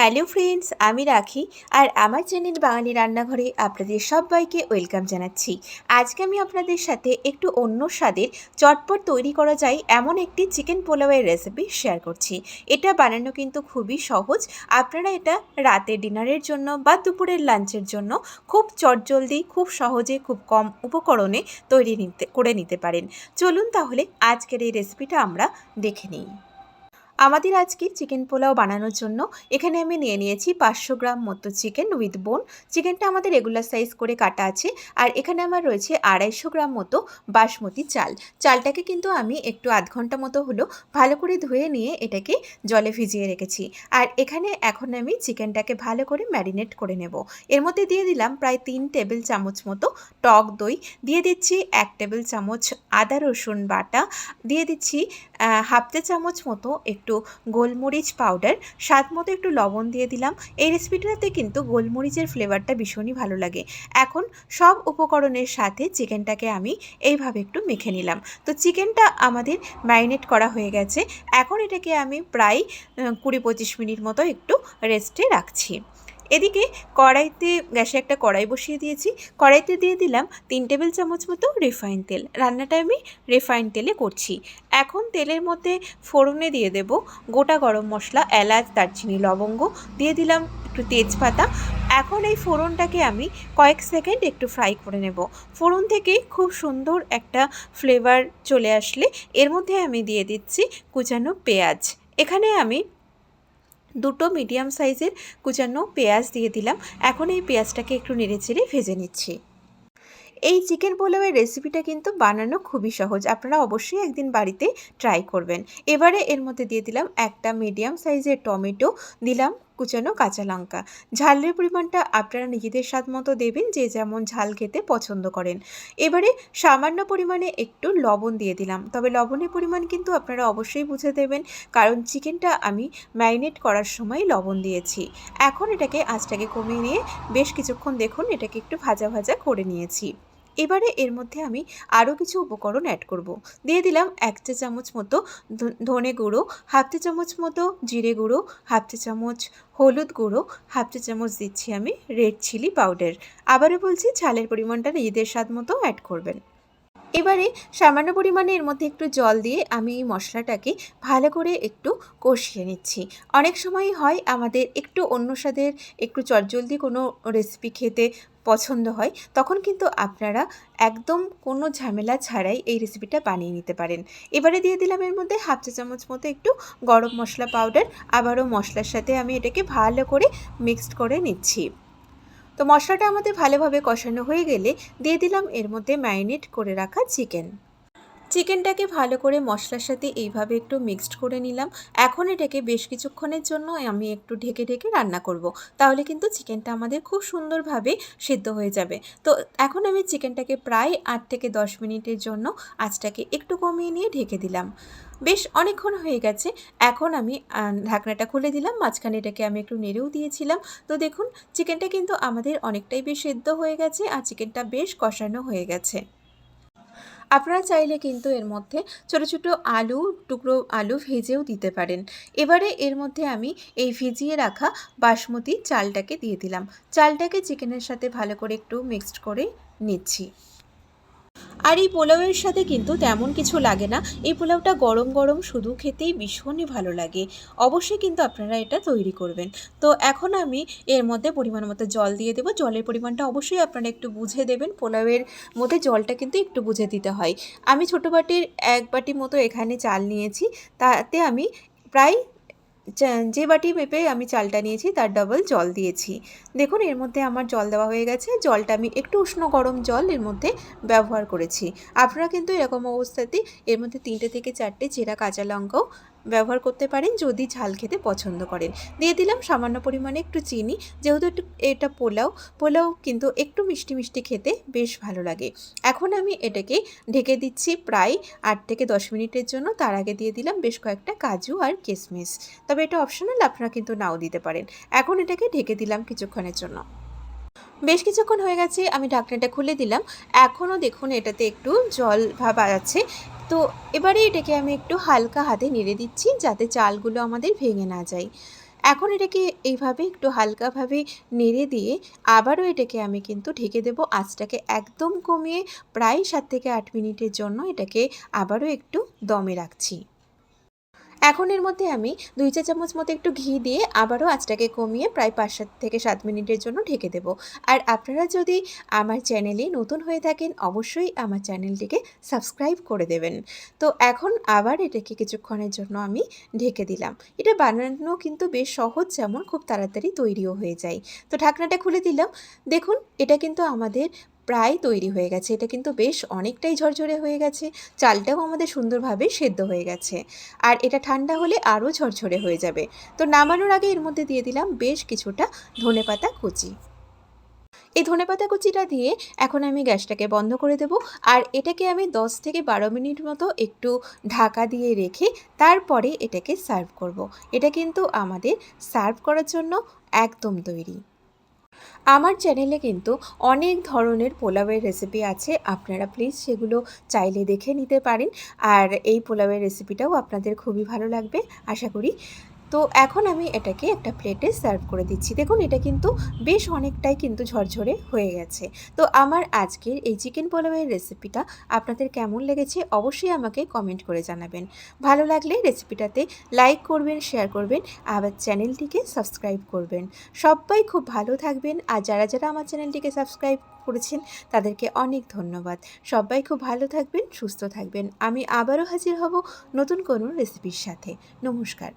Hello friends, আমি রাখি আর আমার চ্যানেল বাঙালি রান্নাঘরে আপনাদের সবাইকে ওয়েলকাম জানাচ্ছি। আজকে আমি আপনাদের সাথে একটু অন্য স্বাদের চটপট তৈরি করা যায় এমন একটি চিকেন পোলাওয়ের রেসিপি শেয়ার করছি। এটা বানানো কিন্তু খুবই সহজ। আপনারা এটা রাতে ডিনারের জন্য বা দুপুরের লাঞ্চের জন্য খুব চটজলদি, খুব সহজে, খুব কম উপকরণে তৈরি নিতে, করে নিতে পারেন। চলুন তাহলে আজকের এই রেসিপিটা আমরা দেখে নিই। আমাদের আজকে চিকেন পোলাও বানানোর জন্য এখানে আমি নিয়ে নিয়েছি পাঁচশো গ্রাম মতো চিকেন উইথ বোন। চিকেনটা আমাদের রেগুলার সাইজ করে কাটা আছে। আর এখানে আমার রয়েছে আড়াইশো গ্রাম মতো বাসমতি চাল। চালটাকে কিন্তু আমি একটু আধ ঘণ্টা মতো হলো ভালো করে ধুয়ে নিয়ে এটাকে জলে ভিজিয়ে রেখেছি। আর এখানে এখন আমি চিকেনটাকে ভালো করে ম্যারিনেট করে নেব। এর মধ্যে দিয়ে দিলাম প্রায় তিন টেবিল চামচ মতো টক দই। দিয়ে দিচ্ছি এক টেবিল চামচ আদা রসুন বাটা। দিয়ে দিচ্ছি হাফ চা চামচ মতো একটু গোলমরিচ পাউডার স্বাদ মতো একটু লবণ দিয়ে দিলাম। এই রেসিপিটাতে কিন্তু গোলমরিচের ফ্লেভারটা ভীষণই ভালো লাগে। এখন সব উপকরণের সাথে চিকেনটাকে আমি এইভাবে একটু মেখে নিলাম। তো চিকেনটা আমাদের ম্যারিনেট করা হয়ে গেছে। এখন এটাকে আমি প্রায় কুড়ি পঁচিশ মিনিট মতো একটু রেস্টে রাখছি। এদিকে কড়াইতে, গ্যাসে একটা কড়াই বসিয়ে দিয়েছি। কড়াইতে দিয়ে দিলাম তিন টেবিল চামচ মতো রিফাইন তেল। রান্নাটা আমি রিফাইন তেলে করছি। এখন তেলের মধ্যে ফোড়নে দিয়ে দেব গোটা গরম মশলা, এলাচ, দারচিনি, লবঙ্গ। দিয়ে দিলাম একটু তেজপাতা। এখন এই ফোড়নটাকে আমি কয়েক সেকেন্ড একটু ফ্রাই করে নেব। ফোড়ন থেকে খুব সুন্দর একটা ফ্লেভার চলে আসলে এর মধ্যে আমি দিয়ে দিচ্ছি কুচানো পেঁয়াজ। এখানে আমি দুটো মিডিয়াম সাইজের কুচানো পেঁয়াজ দিয়ে দিলাম। এখন এই পেঁয়াজটাকে একটু নেড়ে চেড়ে ভেজে নিচ্ছি। এই চিকেন পোলাওয়ের রেসিপিটা কিন্তু বানানো খুবই সহজ। আপনারা অবশ্যই একদিন বাড়িতে ট্রাই করবেন। এবারে এর মধ্যে দিয়ে দিলাম একটা মিডিয়াম সাইজের টমেটো। দিলাম কুচানো কাঁচা লঙ্কা। ঝালের পরিমাণটা আপনারা নিজেদের স্বাদ মতো দেবেন, যে যেমন ঝাল খেতে পছন্দ করেন। এবারে সামান্য পরিমাণে একটু লবণ দিয়ে দিলাম। তবে লবণের পরিমাণ কিন্তু আপনারা অবশ্যই বুঝে দেবেন, কারণ চিকেনটা আমি ম্যারিনেট করার সময় লবণ দিয়েছি। এখন এটাকে আঁচটাকে কমিয়ে নিয়ে বেশ কিছুক্ষণ দেখুন, এটাকে একটু ভাজা ভাজা করে নিয়েছি। এবারে এর মধ্যে আমি আরও কিছু উপকরণ অ্যাড করব। দিয়ে দিলাম এক চা চামচ মতো ধনে গুঁড়ো, হাফ চা চামচ মতো জিরে গুঁড়ো, হাফ চা চামচ হলুদ গুঁড়ো, হাফ চা চামচ দিচ্ছি আমি রেড চিলি পাউডার আবারও বলছি, ঝালের পরিমাণটা নিজেদের স্বাদ মতো অ্যাড করবেন এবারে সামান্য পরিমাণে এর মধ্যে একটু জল দিয়ে আমি এই মশলাটাকে ভালো করে একটু কষিয়ে নিচ্ছি। অনেক সময় হয় আমাদের একটু অন্য স্বাদের, একটু চটজলদি কোনো রেসিপি খেতে পছন্দ হয়, তখন কিন্তু আপনারা একদম কোনো ঝামেলা ছাড়াই এই রেসিপিটা বানিয়ে নিতে পারেন। এবারে দিয়ে দিলাম এর মধ্যে হাফ চা চামচ মতো একটু গরম মশলা পাউডার আবারও মশলার সাথে আমি এটাকে ভালো করে মিক্সড করে নিচ্ছি। তো মশলাটা আমাদের ভালোভাবে কষানো হয়ে গেলে দিয়ে দিলাম এর মধ্যে ম্যারিনেট করে রাখা চিকেন। চিকেনটাকে ভালো করে মশলার সাথে এইভাবে একটু মিক্সড করে নিলাম। এখন এটাকে বেশ কিছুক্ষণের জন্য আমি একটু ঢেকে ঢেকে রান্না করব। তাহলে কিন্তু চিকেনটা আমাদের খুব সুন্দরভাবে সিদ্ধ হয়ে যাবে। তো এখন আমি চিকেনটাকে প্রায় আট থেকে দশ মিনিটের জন্য আঁচটাকে একটু কমিয়ে নিয়ে ঢেকে দিলাম। বেশ অনেকক্ষণ হয়ে গেছে। এখন আমি ঢাকনাটা খুলে দিলাম। মাঝখানে এটাকে আমি একটু নেড়েও দিয়েছিলাম। তো দেখুন, চিকেনটা কিন্তু আমাদের অনেকটাই বেশ সেদ্ধ হয়ে গেছে আর চিকেনটা বেশ কষানো হয়ে গেছে। আপনারা চাইলে কিন্তু এর মধ্যে ছোট ছোট আলু, টুকরো আলু ভেজেও দিতে পারেন। এবারে এর মধ্যে আমি এই ভিজিয়ে রাখা বাসমতি চালটাকে দিয়ে দিলাম। চালটাকে চিকেনের সাথে ভালো করে একটু মিক্সড করে নিচ্ছি। আর এই পোলাওয়ের সাথে কিন্তু তেমন কিছু লাগে না। এই পোলাওটা গরম গরম শুধু খেতেই ভীষণই ভালো লাগে। অবশ্যই কিন্তু আপনারা এটা তৈরি করবেন। তো এখন আমি এর মধ্যে পরিমাণ মতো জল দিয়ে দেবো। জলের পরিমাণটা অবশ্যই আপনারা একটু বুঝে দেবেন। পোলাওয়ের মধ্যে জলটা কিন্তু একটু বুঝে দিতে হয়। আমি ছোটো বাটির এক বাটি মতো এখানে চাল নিয়েছি। তাতে আমি প্রায় যে বাটি মেপে আমি চালটা নিয়েছি তার ডাবল জল দিয়েছি। দেখুন, এর মধ্যে আমার জল দেওয়া হয়ে গেছে। জলটা আমি একটু উষ্ণ গরম জল এর মধ্যে ব্যবহার করেছি। আপনারা কিন্তু এরকম অবস্থাতে এর মধ্যে তিনটে থেকে চারটে চেরা কাঁচা লঙ্কাও ব্যবহার করতে পারেন যদি ঝাল খেতে পছন্দ করেন। দিয়ে দিলাম সামান্য পরিমাণে একটু চিনি। যেহেতু একটু, এটা পোলাও পোলাও কিন্তু একটু মিষ্টি মিষ্টি খেতে বেশ ভালো লাগে। এখন আমি এটাকে ঢেকে দিচ্ছি প্রায় আট থেকে দশ মিনিটের জন্য। তার আগে দিয়ে দিলাম বেশ কয়েকটা কাজু আর কিশমিশ তবে এটা অপশনাল, আপনারা কিন্তু নাও দিতে পারেন। এখন এটাকে ঢেকে দিলাম কিছুক্ষণের জন্য। বেশ কিছুক্ষণ হয়ে গেছে, আমি ঢাকনাটা খুলে দিলাম। এখনও দেখুন এটাতে একটু জল ভাব আছে। তো এবারে এটাকে আমি একটু হালকা হাতে নেড়ে দিচ্ছি যাতে চালগুলো আমাদের ভেঙে না যায়। এখন এটাকে এইভাবে একটু হালকাভাবে নেড়ে দিয়ে আবারও এটাকে আমি কিন্তু ঢেকে দেব। আঁচটাকে একদম কমিয়ে প্রায় সাত থেকে আট মিনিটের জন্য এটাকে আবারও একটু দমে রাখছি। এখন এর মধ্যে আমি দুই চা চামচ মতো একটু ঘি দিয়ে আবারও আঁচটাকে কমিয়ে প্রায় পাঁচ সাত থেকে সাত মিনিটের জন্য ঢেকে দেব। আর আপনারা যদি আমার চ্যানেলে নতুন হয়ে থাকেন, অবশ্যই আমার চ্যানেলটিকে সাবস্ক্রাইব করে দেবেন। তো এখন আবার এটাকে কিছুক্ষণের জন্য আমি ঢেকে দিলাম। এটা বানানো কিন্তু বেশ সহজ, যেমন খুব তাড়াতাড়ি তৈরিও হয়ে যায়। তো ঢাকনাটা খুলে দিলাম। দেখুন, এটা কিন্তু আমাদের প্রায় তৈরি হয়ে গেছে। এটা কিন্তু বেশ অনেকটাই ঝরঝরে হয়ে গেছে। চালটাও আমাদের সুন্দরভাবে সেদ্ধ হয়ে গেছে। আর এটা ঠান্ডা হলে আরও ঝরঝরে হয়ে যাবে। তো নামানোর আগে এর মধ্যে দিয়ে দিলাম বেশ কিছুটা ধনেপাতা কুচি। এই ধনেপাতা কুচিটা দিয়ে এখন আমি গ্যাসটাকে বন্ধ করে দেব। আর এটাকে আমি 10 থেকে বারো মিনিট মতো একটু ঢাকা দিয়ে রেখে তারপরে এটাকে সার্ভ করব। এটা কিন্তু আমাদের সার্ভ করার জন্য একদম তৈরি। আমার চ্যানেলে কিন্তু অনেক ধরনের পোলাওয়ের রেসিপি আছে, আপনারা প্লিজ সেগুলো চাইলে দেখে নিতে পারেন। আর এই পোলাওয়ের রেসিপিটাও আপনাদের খুবই ভালো লাগবে, আশা করি। তো এখন আমি এটাকে একটা প্লেটে সার্ভ করে দিচ্ছি। দেখুন, এটা কিন্তু বেশ অনেকটাই কিন্তু ঝরঝরে হয়ে গেছে। তো আমার আজকের এই চিকেন পোলাওয়ের রেসিপিটা আপনাদের কেমন লেগেছে অবশ্যই আমাকে কমেন্ট করে জানাবেন। ভালো লাগলে রেসিপিটাতে লাইক করবেন শেয়ার করবেন, আবার চ্যানেলটিকে সাবস্ক্রাইব করবেন। সবাই খুব ভালো থাকবেন, আর যারা যারা আমার চ্যানেলটিকে সাবস্ক্রাইব করেছেন, তাদেরকে অনেক ধন্যবাদ। সবাই খুব ভালো থাকবেন, সুস্থ থাকবেন। আমি আবারও হাজির হব নতুন কোনো রেসিপির সাথে। নমস্কার।